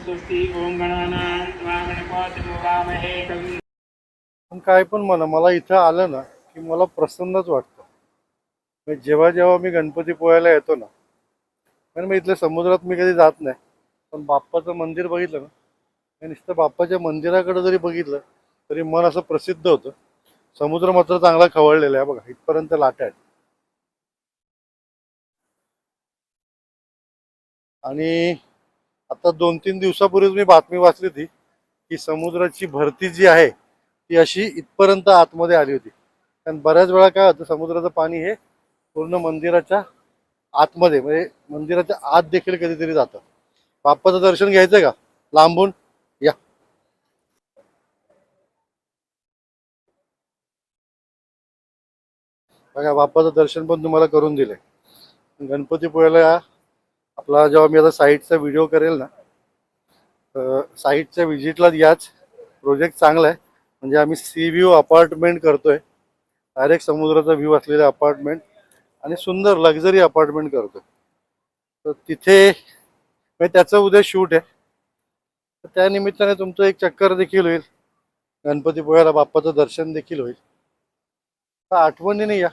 ओम पण काय पण म्हणा मला इथं आलं ना की मला प्रसन्नच वाटतं. जेव्हा जेव्हा मी गणपती पोहायला येतो ना कारण मी इथल्या समुद्रात मी कधी जात नाही पण बाप्पाचं मंदिर बघितलं ना आणि नुसतं बाप्पाच्या मंदिराकडे जरी बघितलं तरी मन असं प्रसिद्ध होतं. समुद्र मात्र चांगला खवळलेला आहे बघा इथपर्यंत लाटा आहेत. आणि आता दोन तीन दिवसापूर्वीच मी बातमी वाचली होती की समुद्राची भरती जी आहे ती अशी इथपर्यंत आतमध्ये आली होती. कारण बऱ्याच वेळा काय होतं समुद्राचं पाणी हे पूर्ण मंदिराच्या आतमध्ये म्हणजे मंदिराच्या आत देखील कधीतरी जातं. बाप्पाचं दर्शन घ्यायचं का? लांबून या. बघा बाप्पाचं दर्शन पण तुम्हाला करून दिलंय. गणपतीपुळ्याला आपला जेव्हा मी आता साईटचा व्हिडिओ करेल ना तर साईटच्या व्हिजिटला याच प्रोजेक्ट चांगला आहे. म्हणजे आम्ही सी व्ह्यू अपार्टमेंट करतोय. डायरेक्ट समुद्राचा व्ह्यू असलेले अपार्टमेंट आणि सुंदर लक्झरी अपार्टमेंट करतोय. तर तिथे म्हणजे त्याचं उद्या शूट आहे. तर त्या निमित्ताने तुमचं एक चक्कर देखील होईल. गणपतीपुळ्याला बाप्पाचं दर्शन देखील होईल. तर आठवणीने या.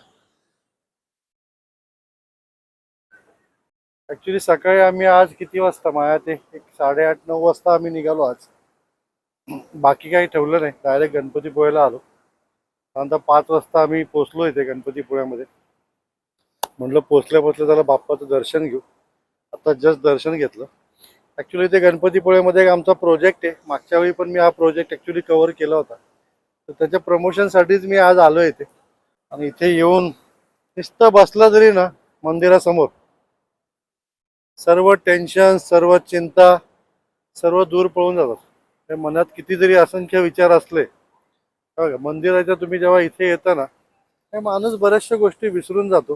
ॲक्च्युली सकाळी आम्ही आज किती वाजता? माया ते एक साडेआठ नऊ वाजता आम्ही निघालो आज. बाकी काही ठेवलं नाही. डायरेक्ट गणपतीपुळ्याला आलो. त्यानंतर पाच वाजता आम्ही पोचलो इथे गणपतीपुळ्यामध्ये. म्हटलं पोचल्या पोचल्या त्याला बाप्पाचं दर्शन घेऊ. आता जस्ट दर्शन घेतलं. ॲक्च्युली इथे गणपतीपुळ्यामध्ये एक आमचा प्रोजेक्ट आहे. मागच्या वेळी पण मी हा प्रोजेक्ट ॲक्च्युली कवर केला होता. तर त्याच्या प्रमोशनसाठीच मी आज आलो इथे. आणि इथे येऊन नुसतं बसला जरी ना मंदिरासमोर सर्व टेन्शन सर्व चिंता सर्व दूर पळून जातात. मनात किती जरी असंख्य विचार असले बघा मंदिराच्या तुम्ही जेव्हा इथे येता ना माणूस बऱ्याचशा गोष्टी विसरून जातो.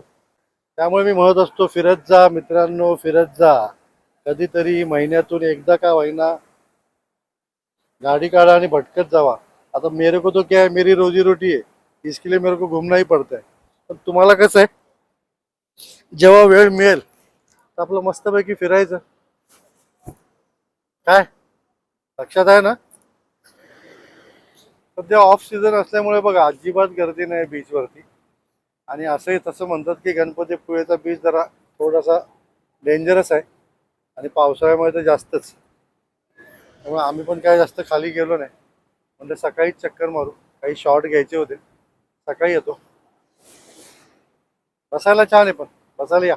त्यामुळे मी म्हणत असतो फिरत जा मित्रांनो फिरत जा. कधीतरी महिन्यातून एकदा का होईना गाडी काढा आणि भटकत जावा. आता मेरे को तो क्या है? मेरी रोजी रोटी है. इसके लिए मेरे को घूमना ही आहे पण तुम्हाला कसं आहे? जेव्हा वेळ मिळेल तर आपलं मस्तपैकी फिरायचं. काय? लक्षात आहे ना? सध्या ऑफ सीझन असल्यामुळे बघा अजिबात गर्दी नाही बीचवरती आणि असंही तसं म्हणतात की गणपतीपुळेचा बीच जरा थोडासा डेंजरस आहे. आणि पावसाळ्यामुळे तर जास्तच. त्यामुळे आम्ही पण काय जास्त खाली गेलो नाही. म्हणजे सकाळीच चक्कर मारू. काही शॉर्ट घ्यायचे होते. सकाळी येतो. बसायला छान आहे पण. बसायला या.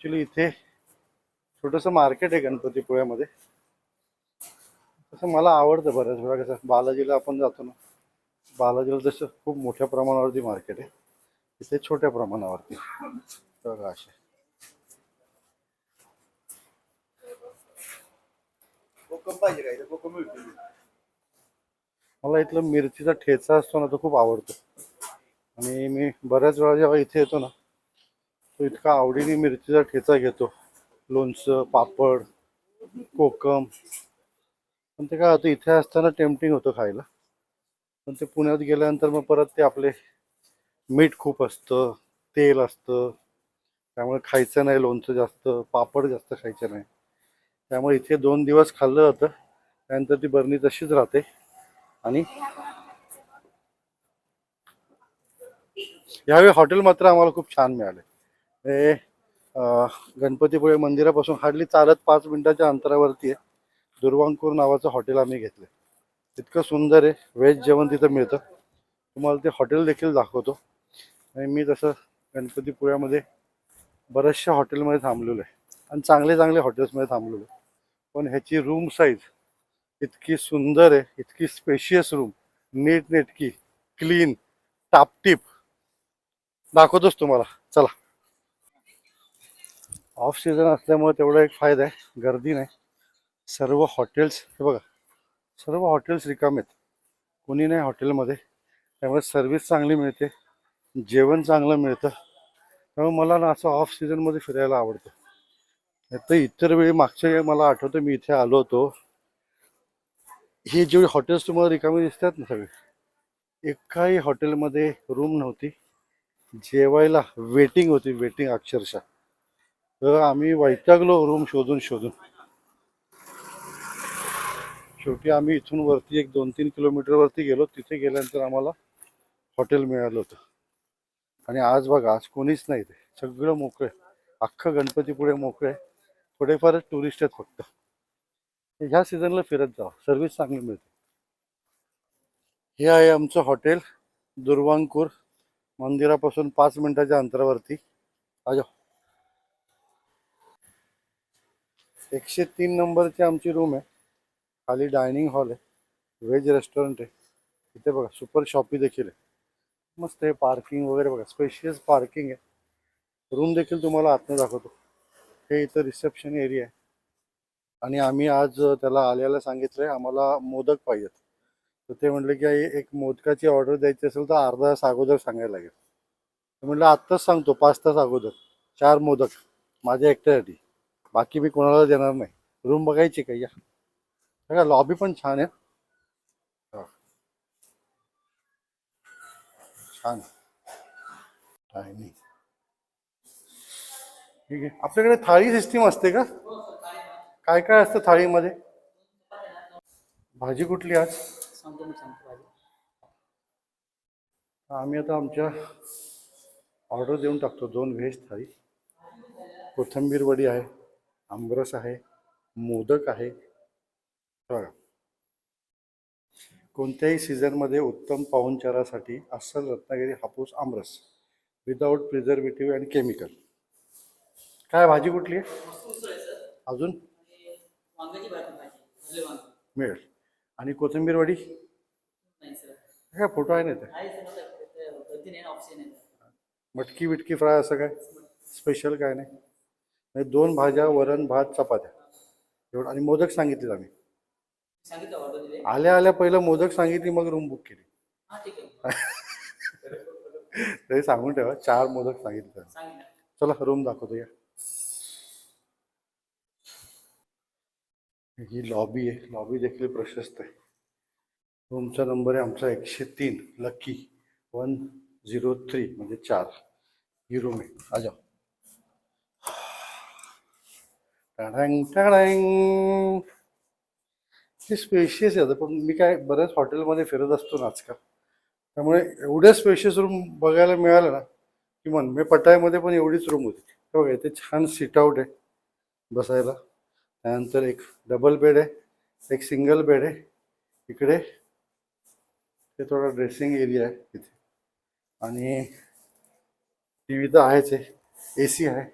ॲक्च्युली इथे छोटंसं मार्केट आहे गणपतीपुळ्यामध्ये. तसं मला आवडतं बऱ्याच वेळा कसं बालाजीला आपण जातो ना बालाजीला जसं खूप मोठ्या प्रमाणावरती मार्केट आहे. इथे छोट्या प्रमाणावरती. बघा असे मला इथलं मिरचीचा ठेचा असतो ना तो खूप आवडतो. आणि मी बऱ्याच वेळा जेव्हा इथे येतो ना तो इतका आवडीने मिरचीचा ठेचा घेतो. लोणचं पापड कोकम. पण ते काय होतं इथे असताना टेम्पटिंग होतं खायला. पण ते पुण्यात गेल्यानंतर मग परत ते आपले मीठ खूप असतं तेल असतं. त्यामुळे खायचं नाही लोणचं जास्त पापड जास्त खायचं नाही. त्यामुळे इथे दोन दिवस खाल्लं जातं. त्यानंतर ती बरणी तशीच राहते. आणि यावेळी हॉटेल मात्र आम्हाला खूप छान मिळाले. हे गणपतीपुळे मंदिरापासून हार्डली चालत पाच मिनिटाच्या अंतरावरती आहे. दुर्वांकूर नावाचं हॉटेल आम्ही घेतलं इतकं सुंदर आहे. व्हेज जेवण तिथं मिळतं. तुम्हाला ते हॉटेल देखील दाखवतो. आणि मी तसं गणपतीपुळ्यामध्ये बऱ्याचशा हॉटेलमध्ये थांबलेलो आहे. आणि चांगले चांगले हॉटेल्समध्ये थांबलेलो आहे. पण ह्याची रूम साईज इतकी सुंदर आहे. इतकी स्पेशियस रूम. नीट नेटकी क्लीन टापटीप दाखवतोच तुम्हाला. चला. ऑफ सीझन असल्यामुळे तेवढा एक फायदा आहे. गर्दी नाही. सर्व हॉटेल्स हे बघा. सर्व हॉटेल्स रिकामेत कोणी नाही हॉटेलमध्ये त्यामुळे सर्विस चांगली मिळते. जेवण चांगलं मिळतं. त्यामुळे मला ना असं ऑफ सीझनमध्ये फिरायला आवडतं. तर इतर वेळी मागच्या वेळी मला आठवतं मी इथे आलो होतो. हे जेवढे हॉटेल्स तुम्हाला रिकामी दिसतात ना सगळे एकाही हॉटेलमध्ये रूम नव्हती. जेवायला वेटिंग होती वेटिंग अक्षरशः. तर आम्ही वैतागलो रूम शोधून शोधून. शेवटी आम्ही इथून वरती एक दोन तीन किलोमीटर वरती गेलो. तिथे गेल्यानंतर आम्हाला हॉटेल मिळालं होतं. आणि आज बघा आज कोणीच नाही ते सगळं मोकळं अख्खं गणपतीपुढे मोकळं आहे. थोडेफारच टुरिस्ट आहेत फक्त. ह्या सीझनला फिरत जा. सर्व्हिस चांगली मिळते. हे आहे आमचं हॉटेल दुर्वांकूर. मंदिरापासून पाच मिनिटाच्या अंतरावरती. आजा एकशे तीन नंबरची आमची रूम आहे. खाली डायनिंग हॉल आहे. व्हेज रेस्टॉरंट आहे. इथे बघा सुपर शॉपी देखील आहे. मस्त आहे पार्किंग वगैरे बघा. स्पेशियस पार्किंग आहे. रूम देखील तुम्हाला आतनं दाखवतो. हे इथं रिसेप्शन एरिया आहे. आणि आम्ही आज त्याला आल्याला सांगितलं आहे आम्हाला मोदक पाहिजेत. तर ते म्हटलं की एक मोदकाची ऑर्डर द्यायची असेल तर अर्धा तास अगोदर सांगायला लागेल. म्हटलं आत्ताच सांगतो पाच तास अगोदर. चार मोदक. माझ्या एकट्यासाठी. बाकी मी कोणाला देणार नाही. रूम बघायची का? या. बघा लॉबी पण छान आहे. छान डायनिंग ठीक आहे. आपल्याकडे थाळी सिस्टीम असते का? काय काय असतं थाळीमध्ये? भाजी कुठली आज? सांगतो सांगतो आम्ही आता आमच्या ऑर्डर देऊन टाकतो. दोन व्हेज थाळी. कोथिंबीर वडी आहे. आमरस आहे मोदक आहे. बघा. कोणत्याही सीझनमध्ये उत्तम पाहुणचारासाठी अस्सल रत्नागिरी हापूस आमरस विदाऊट प्रिझर्वेटिव्ह अँड केमिकल काय भाजी कुठली? आहे अजून? मिळेल. आणि कोथिंबीर वडी? काय फोटो आहे ना ते मटकी बिटकी फ्राय असं काय? स्पेशल काय नाही? म्हणजे दोन भाज्या वरण भात चपात्या. एवढं. आणि मोदक सांगितले आम्ही आल्या आल्या पहिलं मोदक सांगितली मग रूम बुक केली. हां तरी सांगून ठेवा चार मोदक सांगितले सांगितलं. चला रूम दाखवतो या. ही लॉबी आहे. लॉबी देखील प्रशस्त आहे. रूमचा नंबर आहे आमचा एकशे तीन. लकी वन झिरो थ्री म्हणजे चार. ही रूम आहे. आजा टाढँग टाढँग हे स्पेशियस आहे पण मी काय बऱ्याच हॉटेलमध्ये फिरत असतो ना आजकाल त्यामुळे एवढ्या स्पेशियस रूम बघायला मिळालं ना की मन मी पटायमध्ये पण एवढीच रूम होती हे बघा इथे छान सीट आउट आहे बसायला त्यानंतर एक डबल बेड आहे एक सिंगल बेड आहे इकडे ते थोडा ड्रेसिंग एरिया आहे इथे आणि टी व्ही तर आहेच आहे ए सी आहे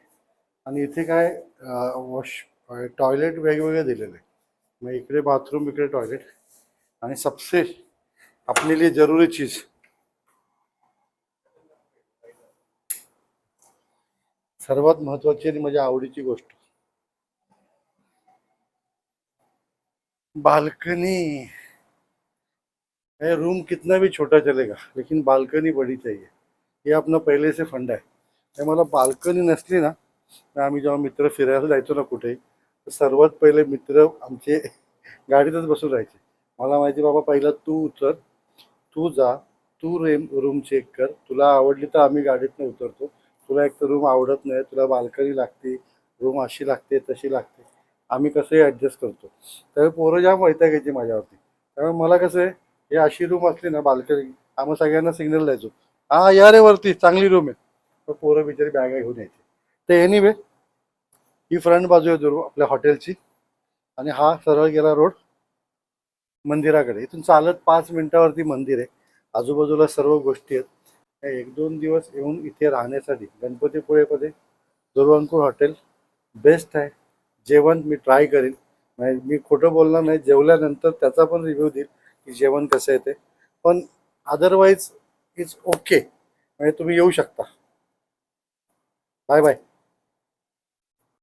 आणि इथे काय वॉश टॉयलेट वेगवेगळे दिलेले. मग इकडे बाथरूम इकडे टॉयलेट. आणि सबसे अपने लिए जरूरी चीज. सर्वात महत्वाची आणि माझ्या आवडीची गोष्ट. बालकनी. रूम कितना भी छोटा चलेगा लेकिन बाल्कनी बड़ी चाहिए. ये अपना पहले से फंड आहे. हे मला बाल्कनी नसली ना आम्ही जेव्हा मित्र फिरायला जायचो ना कुठे तर सर्वात पहिले मित्र आमचे गाडीतच बसून राहायचे. मला माहिती बाबा पहिला तू उतर तू जा तू रेम रूम चेक कर. तुला आवडली तर आम्ही गाडीतनं उतरतो. तुला एक तर रूम आवडत नाही तुला बाल्कनी लागते रूम अशी लागते तशी लागते. आम्ही कसंही ॲडजस्ट करतो. त्यामुळे पोरं जाम वैतागायची माझ्यावरती. त्यामुळे मला कसं आहे हे अशी रूम असली ना बाल्कनी आम्ही सगळ्यांना सिग्नल द्यायचो. हा या रे वरती चांगली रूम आहे. तर पोरं बिचारी बॅगा घेऊन यायची. तर एनिवे ही फ्रंट बाजू आहे दुर्ग आपल्या हॉटेलची आणि हा सरळ गेला रोड मंदिराकडे. इथून चालत पाच मिनिटावरती मंदिर आहे. आजूबाजूला सर्व गोष्टी आहेत. एक दोन दिवस येऊन इथे राहण्यासाठी गणपतीपुळेमध्ये दुर्वांकूर हॉटेल बेस्ट आहे. जेवण मी ट्राय करेन. म्हणजे मी खोटं बोलणार नाही. जेवल्यानंतर त्याचा पण रिव्ह्यू देईल की जेवण कसं येते पण अदरवाईज इट्स ओके म्हणजे तुम्ही येऊ शकता. Bye bye